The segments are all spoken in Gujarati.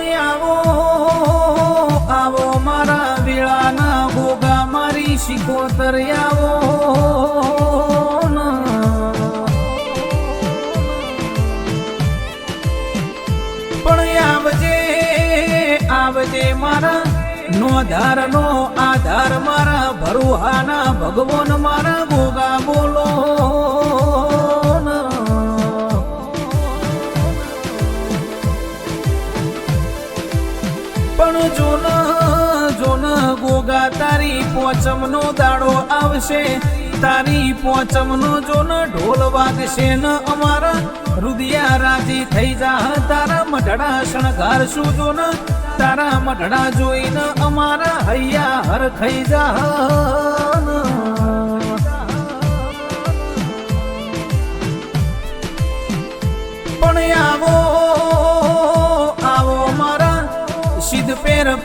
પણ આવો આવો મારા વેળાના ભોગા મારી શીખો આવો પણ આવજે આવજે મારા નો ધાર નો આધાર, મારા ભરુહાના ભગવાન, મારા ભોગા બોલો. તારી પોચમનો દાડો આવશે. તારી પોચમનો જોન ઢોલ વાગશે ન અમારા. રુદિયા રાજી થઈ જા, તારા મઢડા શણગાર શું જોન. તારા મઢડા જોઈને અમારા હૈયા હર થઈ જા.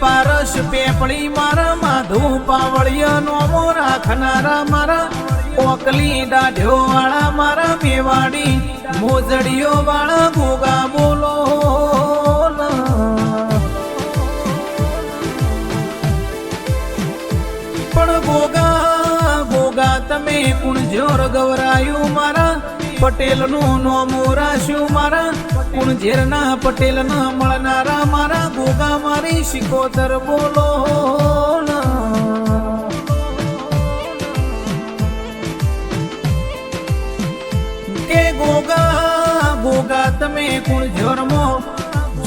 પારસ પેપળી મારા માધુ પાવળિયા નો રાખનારા મારા. ઓકલી દાઢ્યો વાળા મારા મેવાડી, મોજડીઓ વાળા ભોગા બોલો પણ ભોગા ભોગા તમે કુણજોર ગવરાયું મારા. પટેલનું નોમ રાશ્યું મારા. કુણઝેર ના પટેલ ના મળનારા મારા. ગોગા મારી શિકોતર બોલો કે ગોગા ગોગા તમે કુણઝોર મો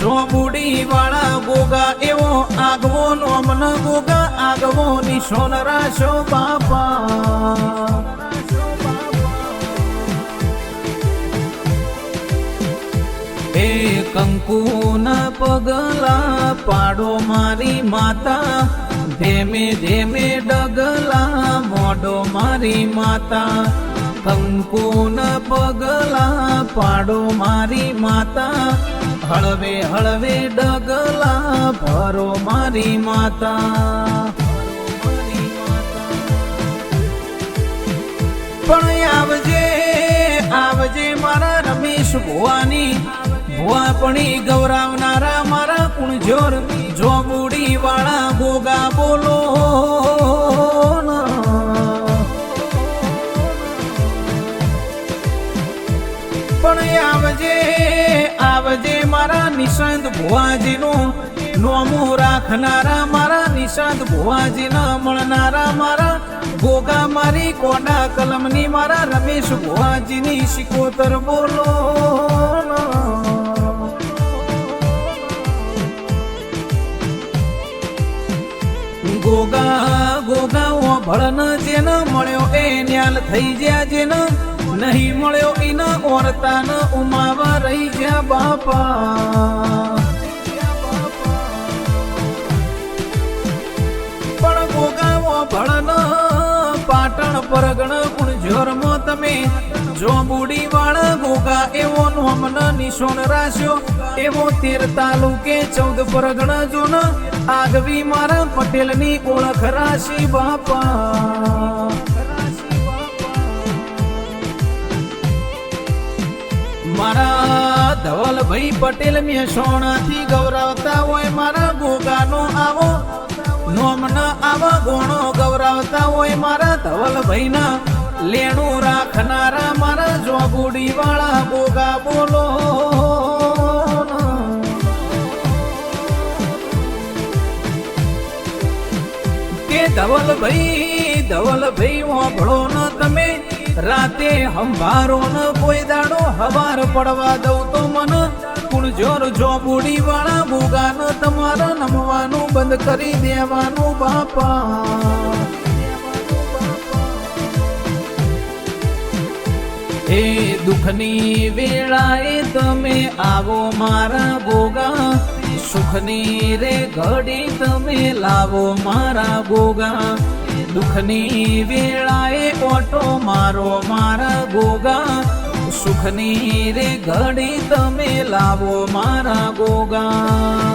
જો બુડી વાળા ગોગા એવો આગવો નોમન ગોગા, આગવો નિશોન રાશો બાપા. એ કંકુના પગલા પાડો મારી માતા. ધેમે ધેમે ડગલા મોડો મારી માતા. કંકુના પગલા પાડો મારી માતા. હળવે હળવે ડગલા ભરો મારી માતા. પણ આવજે આવજે મારા રમેશ ભુવાની. ભુવા પણી ગૌરાવનારા મારા કુણજોર, જો બુડી વાળા ગોગા બોલો પણ આવજે આવજે મારા નિશાંત ભુવાજીનું નોમું રાખનારા મારા નિશાંત ભુવાજીના મળનારા મારા ગોગા મારી કોડા કલમની મારા રમેશ ભુવાજીની શિકોતર બોલો ગોગા ગોગા, ઓ ભળન જેન મળ્યો એ ન્યાલ થઈ જ્યા જેન. નહીં મળ્યો ઇન ઓરતા ન ઉમાવા રહી ગયા બાપા. પણ ગોગાવો ભળન પાટણ પરગણ કુણજોરમો તમે જો બુડી વાળા ગોગા, એવો નોમન નિશોન રાશ્યો, એવો તેર તાલુકે ચૌદ પરગણ જોન, આગવી મારા પટેલની ઓળખ રાશી બાપા. મારા ધવલભાઈ પટેલ મેસોણાથી ગૌરવતા હોય મારા ગોગાનો આવો નોમ ન આવા, ગુણો ગૌરવતા હોય મારા ધવલભાઈના. લેણું રાખનારા મારા જોગુડી વાળા બોગા બોલો. કે ધવલભાઈ ધવલભાઈ, વાંભળો ન તમે. રાતે હંભારો ન કોઈ દાડો હવાર પડવા દઉં તો મન. કુણજોર જો બુડી વાળા ભૂગા ન તમારે નમવાનું બંધ કરી દેવાનું બાપા. એ દુઃખની વેળાએ તમે આવો મારા ભોગા સુખની રે ઘડી તમે લાવો મારા ગોગા. દુઃખની વેળાએ ઓટો મારો મારા ગોગા. સુખની રે ઘડી તમે લાવો મારા ગોગા.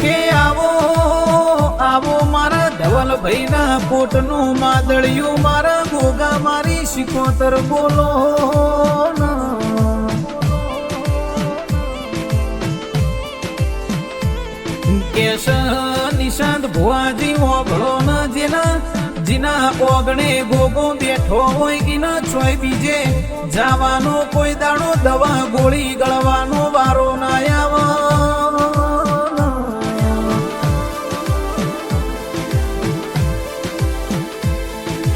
કે આવો આવો મારા ધવલભાઈ ના કોટનું માદળિયું મારા ગોગા મારી શિકોતર બોલો ના. નિશાંત ભુવાજી ઓગળો ન જેના, જીના ઓગણે ગોગો બેઠો હોય એના છોય બીજે. જવાનો કોઈ દાડો દવા ગોળી ગળવાનો વારો ના આવો.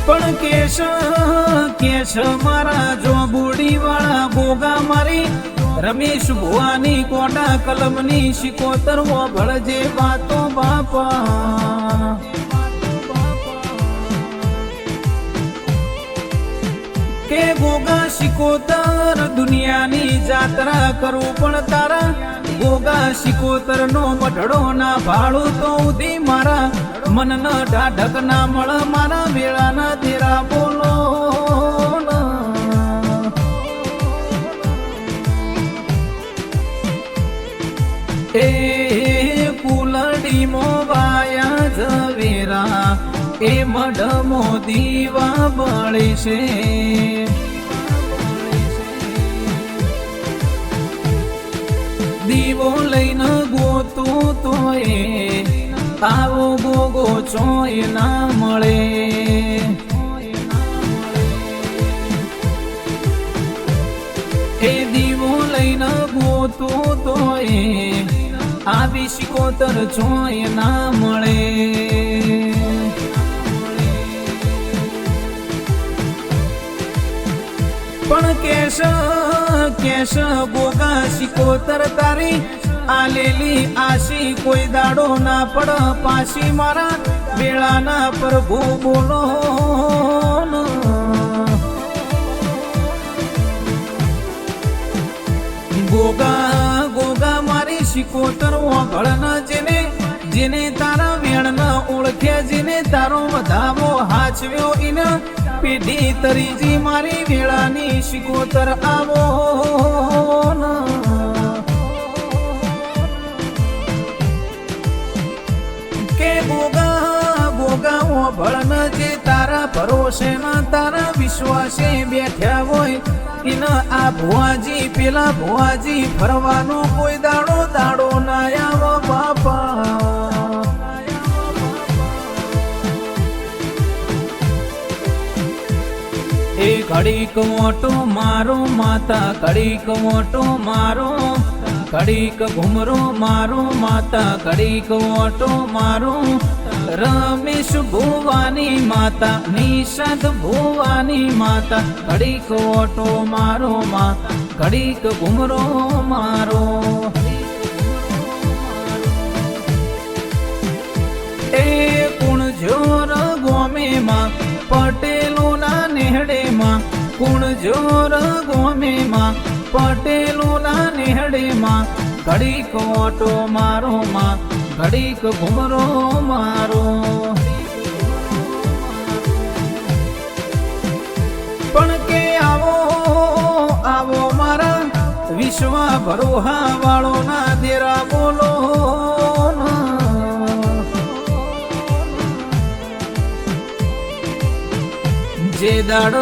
પણ કેશ કેશ મારા જો બુડી વાળા ભોગા મારી રમેશ ભુવાની કોટા કલમની શિકોતર ભળજે વાતો બાપા. કે ગોગા શિકોતર દુનિયાની જાત્રા કરું પણ તારા. ગોગા શિકોતર નો મઢડો ના ભાડું તો ઉધી મારા. મન ના ઢાઢક ના મળ મારા વેળા ના તેરા બોલો. એ કુલડી મોવાયા ઝવેરા, એ મઢમો દીવા બળે છે. દીવો લઈને ગોતો તોય આવો ગોગો ચોય ના મળે. એ દીવો લઈને ગોતો તોય આવી શિકોતર જોય ના મળે. પણ કેશ કેશ ગોગા શિકોતર તારી. આલેલી આશી કોઈ દાડો ના પડ પાછી મારા. વેળાના પ્રભુ બોલો. મારી શિકોતર ન જેને જેને તારા વેણ ન ઓળખે જેને તારો વધાવો હાચવ્યો ઇન પેઢી તરીજી મારી વેળાની શિકોતર આવો ન. ભરોસે માં તારા વિશ્વાસે બેઠ્યા હોય ઇન આ ભુવાજી, પેલા ભુવાજી ફરવાનો કોઈ દાડો દાડો ના આવો બાપા. એ ઘડીક મોટો મારો માતા, ઘડીક મોટો મારો, ઘડીક ઘુમરો મારો માતા, ઘડીક મોટો મારો રમેશ ભુવાની માતા, નિષાદ ભુવાની માતા કડીક ઓટો મારો માતા, ઘડીક ઘુમરો મારો. એ કુણ જોર ગોમે માં પટેલો ના નેહડે માં કુણ જોર ગોમે માં પટેલો ના નેહડે માં કડીક ઓટો મારો માં ઘડીક ઘુમરો મારો. પણ કે આવો આવો મારા વિશ્વ ભરોહા વાળો ના દેરા બોલો જે દાડ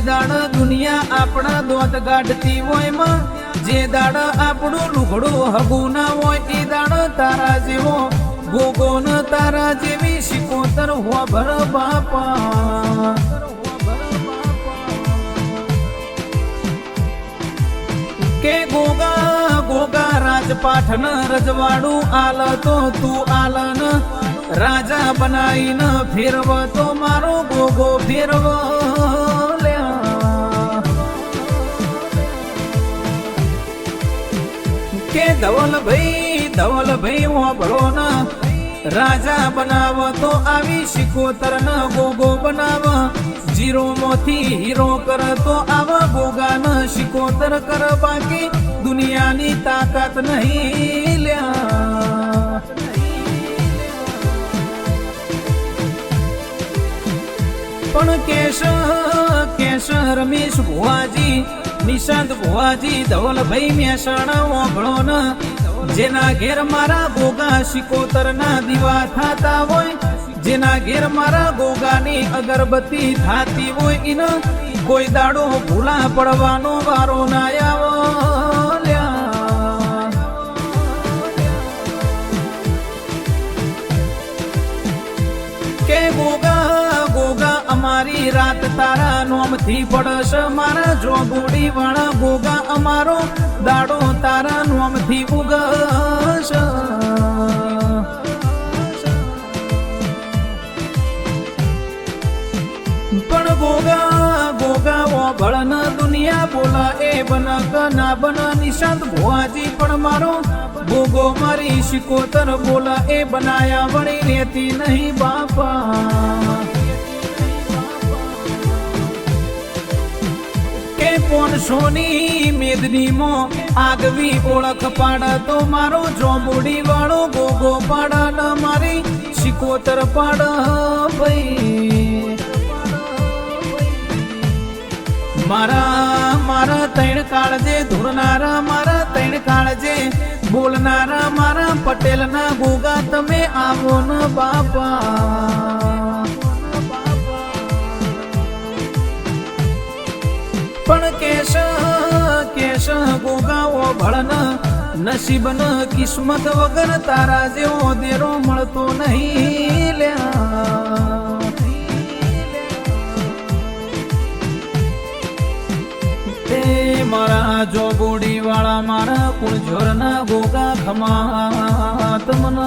દાડ દુનિયા આપણા દોત ગાઢતી હોયમાં. જે દાડ આપણું લુગડું હગું ના હોય, એ દાડ તારા જેવો. ગોગો તારા જેવી શિકોતર હો ભર બાપા. કે ગોગા ગોગા રાજપાઠ ન રજવાડું આલ તો તું આલ ન રાજા બનાવીને ફેરવ તો મારો ગોગો ફેરવ. કે ધવલ ભાઈ ધવલ ભાઈ હોબળો ન. રાજા બનાવ તો આવી શિકોતર ન, ગોગો બનાવ. જીરો મોથી હીરો કર તો આવા, ગોગા ન. શિકોતર કર બાકી, દુનિયાની તાકાત નહીં લ્યા. પણ કેશ કેશ રમેશ ભુવાજી નિશાંત ભુવાજી ધવલભાઈ મહેસાણા ઓગળો ન. જેના ઘેર મારા ગોગા શિકોતર ના દીવા થાતા હોય. જેના ઘેર મારા ગોગાની અગરબત્તી થાતી હોય. ઇન કોઈ દાડો ભૂલા પડવાનો વારો ના આવો. દાડી રાત તારા નોમથી પડશ. મારા જોગુડી વણ ભોગા અમારો દાડો તારા નોમથી ઉગશ. પણ ગોગા ગોગા ઓ ન દુનિયા બોલા એ બન ના બન નિશાંત ભુવાજી, પણ મારો ભોગો મારી શિકોતર બોલા એ બનાયા વળી રેતી નહીં બાપા. કે કોણ સોની મેદની મો આગવી ઓળખ પાડા તો મારો જોબુડી વાળો ગોગો પાડ ન મારી શિકોતર પાડ ભાઈ. મારા મારા તૈણ કાળજે ધૂરનારા મારા તૈણ કાળજે બોલનારા, મારા પટેલના ગોગા તમે આવો ન બાપા. પણ કેશ કેશ ગોગાઓ ભળન ન કિસ્મત વગર તારા જેવો દેરો મળતો નહીં લ્યા મારા મારા જોગોડી વાળા મારા કુળજોરના ગોગા ખમા તમન